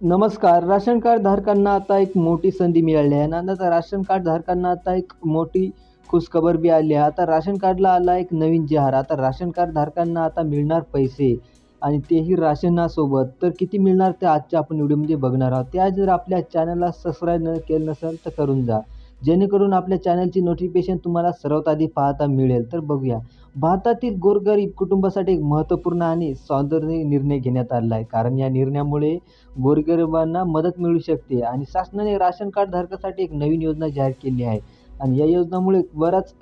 नमस्कार ration card धारकांना आता एक मोठी संधी मिळाली आहे. आणि आता राशन कार्ड धारकांना आता एक मोठी खुशखबर बी आली आहे. आता राशन कार्डला आला एक नवीन जहार. आता राशन कार्ड धारकांना आता मिळणार पैसे आणि तेही राशनासोबत. तर किती मिळणार ते आजच्या आपण व्हिडिओमध्ये बघणार आहोत. त्या जर आपल्या चॅनलला सबस्क्राईब न केलं नसेल तर करून जा. जेणेकरून आपल्या चॅनलची नोटिफिकेशन तुम्हाला सर्वात आधी पाहता मिळेल. तर बघूया. भारतातील गोरगरीब कुटुंबासाठी एक महत्त्वपूर्ण आणि सौंदर्य निर्णय घेण्यात आला आहे कारण या निर्णयामुळे गोरगरिबांना मदत मिळू शकते आणि शासनाने राशन कार्ड धारकासाठी एक नवीन योजना जाहीर केली आहे. आणि या योजनामुळे बराच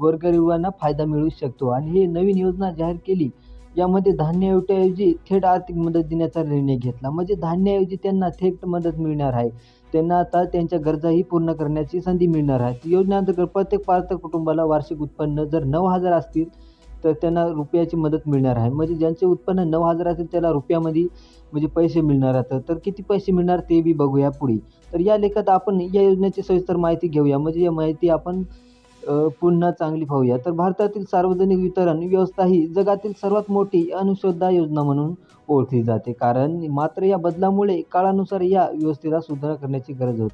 गोरगरिबांना फायदा मिळू शकतो. आणि ही नवीन योजना जाहीर केली यामध्ये धान्याऐवजी थेट आर्थिक मदत देण्याचा निर्णय घेतला. म्हणजे धान्याऐवजी त्यांना थेट मदत मिळणार आहे. त्यांना आता त्यांच्या गरजाही पूर्ण करण्याची संधी मिळणार आहे. योजनेअंतर्गत प्रत्येक पात्र कुटुंबाला वार्षिक उत्पन्न जर नऊ हजार असतील तर त्यांना रुपयाची मदत मिळणार आहे. म्हणजे ज्यांचे उत्पन्न नऊ हजार असेल त्याला रुपयामध्ये म्हणजे पैसे मिळणार आहेत. तर किती पैसे मिळणार ते बी बघूया पुढे. तर या लेखात आपण या योजनेची सविस्तर माहिती घेऊया. म्हणजे या माहिती आपण पुन्हा चांगली पाहूया. तर भारतातील सार्वजनिक वितरण व्यवस्था ही जगातील सर्वात मोठी अनुशोधा योजना म्हणून ओळखली जाते. कारण मात्र या बदलामुळे काळानुसार या व्यवस्थेला सुधारणा करण्याची गरज होत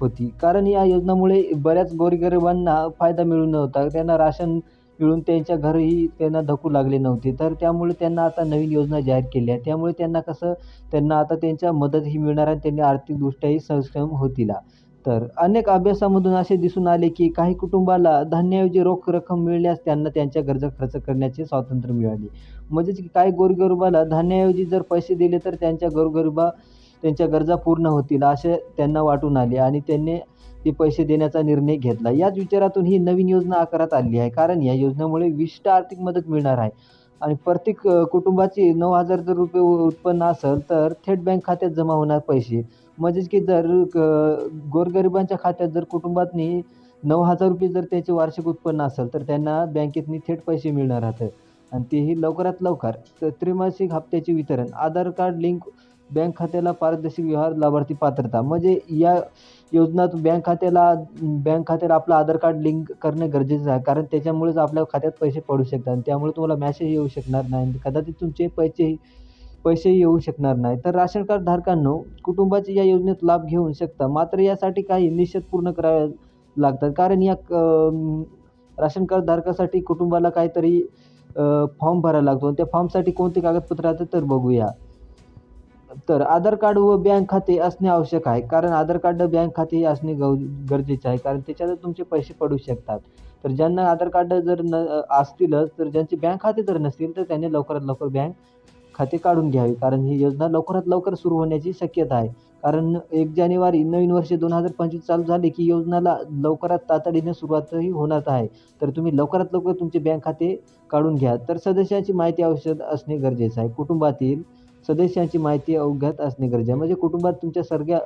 होती. कारण या योजनामुळे बऱ्याच गोरगरिबांना फायदा मिळू नव्हता. त्यांना राशन मिळून त्यांच्या घरही त्यांना धकू लागले नव्हते. तर त्यामुळे त्यांना आता नवीन योजना जाहीर केली आहे त्यामुळे त्यांना कसं त्यांना आता त्यांच्या मदतही मिळणार आणि त्यांनी आर्थिकदृष्ट्याही सक्षम होतील. तर अनेक अभ्यासामधून असे दिसून आले की काही कुटुंबाला धान्याऐवजी रोख रक्कम मिळल्यास त्यांना त्यांच्या गरजा खर्च करण्याचे स्वातंत्र्य मिळाले. म्हणजेच की काही गोरगरिबाला धान्याऐवजी जर पैसे दिले तर त्यांच्या गोरगरिबा त्यांच्या गरजा पूर्ण होतील असे त्यांना वाटून आले आणि त्यांनी ते पैसे देण्याचा निर्णय घेतला. याच विचारातून ही नवीन योजना आकारात आली आहे. कारण या योजनेमुळे विशिष्ट आर्थिक मदत मिळणार आहे. आणि प्रत्येक कुटुंबाची नऊ हजार जर रुपये उत्पन्न असेल तर थेट बँक खात्यात जमा होणार पैसे. म्हणजेच की जर गोरगरिबांच्या खात्यात जर कुटुंबातनी नऊ हजार रुपये जर त्याचे वार्षिक उत्पन्न असेल तर त्यांना बँकेतनी थेट पैसे मिळणार राहतं आणि तेही लवकरात लवकर. तर त्रिमासिक हप्त्याचे वितरण आधार कार्ड लिंक बँक खात्याला पारदर्शक व्यवहार लाभार्थी पात्रता म्हणजे या योजनात बँक खात्याला बँक खात्याला आपलं आधार कार्ड लिंक करणे गरजेचं आहे. कारण त्याच्यामुळेच आपल्या खात्यात पैसे पडू शकतात आणि त्यामुळे तुम्हाला मॅसेज येऊ शकणार नाही. कदाचित तुमचे पैसेही पैसे येऊ शकणार नाही. तर राशन कार्ड धारकांनो कुटुंबाचे या योजनेत लाभ घेऊ शकता. मात्र यासाठी काही निषेध पूर्ण करावे लागतात. कारण या राशन कार्ड धारकासाठी कुटुंबाला काहीतरी फॉर्म भरायला लागतो. त्या फॉर्मसाठी कोणते कागदपत्र राहतात तर बघूया. तर आधार कार्ड व बँक खाते असणे आवश्यक आहे. कारण आधार कार्ड बँक खाते असणे गव गरजेचे आहे. कारण त्याच्यात तुमचे पैसे पडू शकतात. तर ज्यांना आधार कार्ड जर न असतीलच तर ज्यांचे बँक खाते जर नसतील तर त्यांनी लवकरात लवकर बँक खाते काढून घ्यावे. कारण ही योजना लवकरात लवकर सुरू होण्याची शक्यता आहे. कारण एक जानेवारी नवीन वर्ष दोन हजार पंचवीस चालू झाले की योजनाला लवकरात तातडीने सुरुवातही होणार आहे. तर तुम्ही लवकरात लवकर तुमचे बँक खाते काढून घ्या. तर सदस्यांची माहिती आवश्यक असणे गरजेचं आहे. कुटुंबातील सदस्यांची माहिती अवघात असणे गरजेचे आहे. म्हणजे कुटुंबात तुमच्या सगळ्या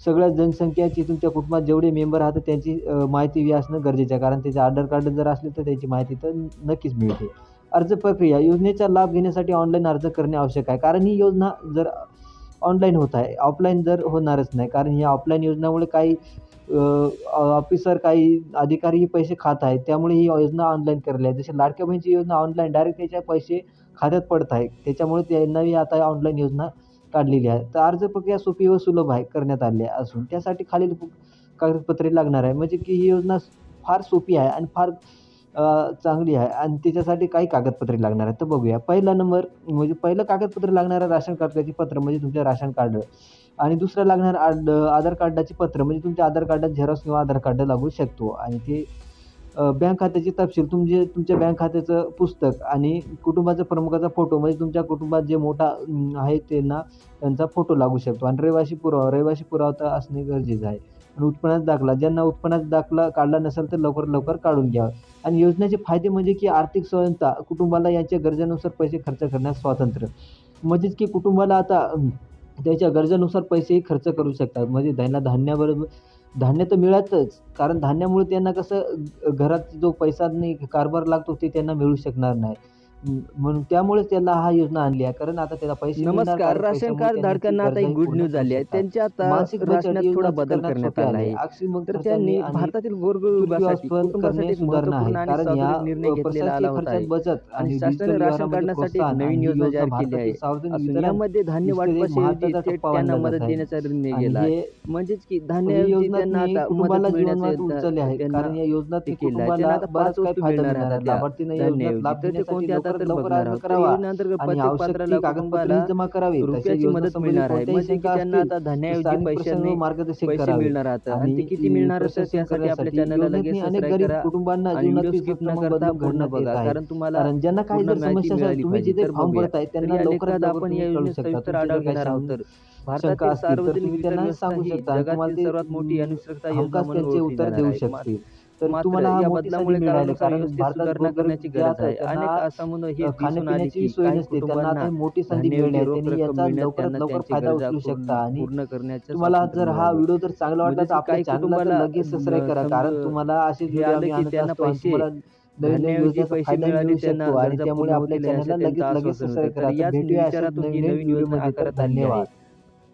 सगळ्या जनसंख्याची तुमच्या कुटुंबात जेवढे मेंबर आहात त्यांची माहिती असणं गरजेचं आहे. कारण त्याचे आधार कार्ड जर असले तर त्याची माहिती तर नक्कीच मिळते. अर्ज प्रक्रिया योजनेचा लाभ घेण्यासाठी ऑनलाईन अर्ज करणे आवश्यक आहे. कारण ही योजना जर ऑनलाईन होत आहे ऑफलाईन जर होणारच नाही. कारण ही ऑफलाईन योजनामुळे काही ऑफिसर काही अधिकारी पैसे खात आहेत. त्यामुळे ही योजना ऑनलाईन करली आहे. जसे लाडक्या बहिणीची योजना ऑनलाईन डायरेक्ट त्याच्या पैसे खात्यात पडत आहे. त्याच्यामुळे त्यांनाही आता ऑनलाईन योजना काढलेली आहे. तर अर्ज प्रक्रिया सोपी व सुलभ आहे करण्यात आली आहे असून त्यासाठी खालील कागदपत्रे लागणार आहे. म्हणजे की ही योजना फार सोपी आहे आणि फार चांगली आहे. आणि त्याच्यासाठी काही कागदपत्रे लागणार आहेत. तर बघूया. पहिला नंबर म्हणजे पहिलं कागदपत्र लागणारं राशन कार्डाची पत्र म्हणजे तुमचं राशन कार्ड. आणि दुसरं लागणार आड आधार कार्डाची पत्र म्हणजे तुमच्या आधार कार्डात झेरॉक्स किंवा आधार कार्ड लागू शकतो. आणि ते बँक खात्याचे तपशील तुमचे तुमच्या बँक खात्याचं पुस्तक आणि कुटुंबाचा प्रमुखाचा फोटो म्हणजे तुमच्या कुटुंबात जे मोठा आहे त्यांना त्यांचा फोटो लागू शकतो. आणि रहिवासी पुरावा रहिवासी पुरावा तर असणे गरजेचं आहे. आणि उत्पन्नाचा दाखला. ज्यांना उत्पन्नाचा दाखला काढला नसेल तर लवकर लवकर काढून घ्यावा आणि योजनेचे फायदे म्हणजे की आर्थिक स्वयंता कुटुंबाला यांच्या गरजेनुसार पैसे खर्च करण्यास स्वातंत्र्य. म्हणजेच की कुटुंबाला आता त्याच्या गरजेनुसार पैसेही खर्च करू शकतात. म्हणजे त्यांना धान्याबरोबर धान्य तर मिळतच कारण धान्यामुळे त्यांना कसं घरात जो पैसा नाही कारभार लागतो ते त्यांना मिळू शकणार नाही. म्हणून त्यामुळे त्याला हा योजना आणली आहे कारण आता त्याला पैसे नमस्कार राशन कार्ड धारकांना आता एक गुड न्यूज झाली आहे. त्यांच्या आता राशनात थोडा बदल करण्यात आला आले. आहे तर त्यांनी भारतातील गोरगरिबासाठी कुटुंबासाठी सुधारणा आहे कारण या निर्णय घेतलेला आला होता आहे. बचत आणि शासनाने राशन प्रोत्साहन नवीन योजना जाहीर केली आहे यामध्ये धान्य थेट टप्पा त्यांना मदत आहे. देण्याचा निर्णय आणि केला हे म्हणजेच की धान्याऐवजी योजना त्यांना आता मदत मिळण्याचे आहे कारण या योजनात केलं आहे. कुटुंबाला त्यांना आता बराच काही फायदा मिळणार आहे लाभार्थींना योजनेत लाभ धान्याऐवजी तर ते घेण्यासाठी कोणते आता लवकरात तर लवकर बघणार अर्ज आहोत. तर करावा योजनेअंतर्गत आणि प्रत्येक आवश्यक पात्राला ती कागदपत्रे कुटुंबाला जमा करावी रुपयाची तसेच मदत योजनेसंबंधी मिळणार आहे. कोणत्याही म्हणजे की शंका त्यांना असतील आता तर धान्याऐवजी स्थानिक पैशांनी प्रशासनावर मार्गदर्शन पैसे करावे. मिळणार आहेत आणि ते आणि किती मिळणार आपल्या चॅनलला लगेच योजनेतनी अनेक सबस्क्राईब गरीब करा कुटुंबांना आणि व्हिडिओ जीवनातील स्किप न सक्षम करता बदल पूर्ण घडण्यात येत बघा. आहे. कारण तुम्हाला कारण ज्यांना काही पूर्ण जर माहिती समस्या असेल मिळाली तुम्ही पाहिजे जिथे तर फॉर्म बघूया. भरताय तर त्यांना या लवकरात लेखात लवकर आपण तुम्ही या कळू योजनेत शकता. सविस्तर काही आहोत तर. शंका भारतातील असतील तर सार्वजनिक तुम्ही त्यांना वितरण सांगू व्यवस्था ही शकता आणि तुम्हाला जगातील ते सर्वात मोठी आणि सुरक्षा योजना हमखास म्हणून त्यांचे ओळखली उत्तर जाणार देऊ आहे शकतील. तर तुम्हाला या बदलामुळे सुधारणा करण्याची गरज आहे अनेक आसाममध्ये हे दिसून आले की काही नसते त्यांना आता कुटुंबांना मोठी संधी रक्कम याचा लवकरात लवकर फायदा उचलू शकता आणि पूर्ण करण्याचं तुम्हाला जर हा. व्हिडिओ जर चांगला वाटला म्हणजे तर आपल्या चॅनलला लगेच सबस्क्राईब करा कारण तुम्हाला असे व्हिडिओ आलं की त्यांना पैसे मिळाले त्यांना त्यामुळे आपल्या चॅनलला लगेच लगेच सबस्क्राईब. करा याच विचारातून ही नवीन योजना. धन्यवाद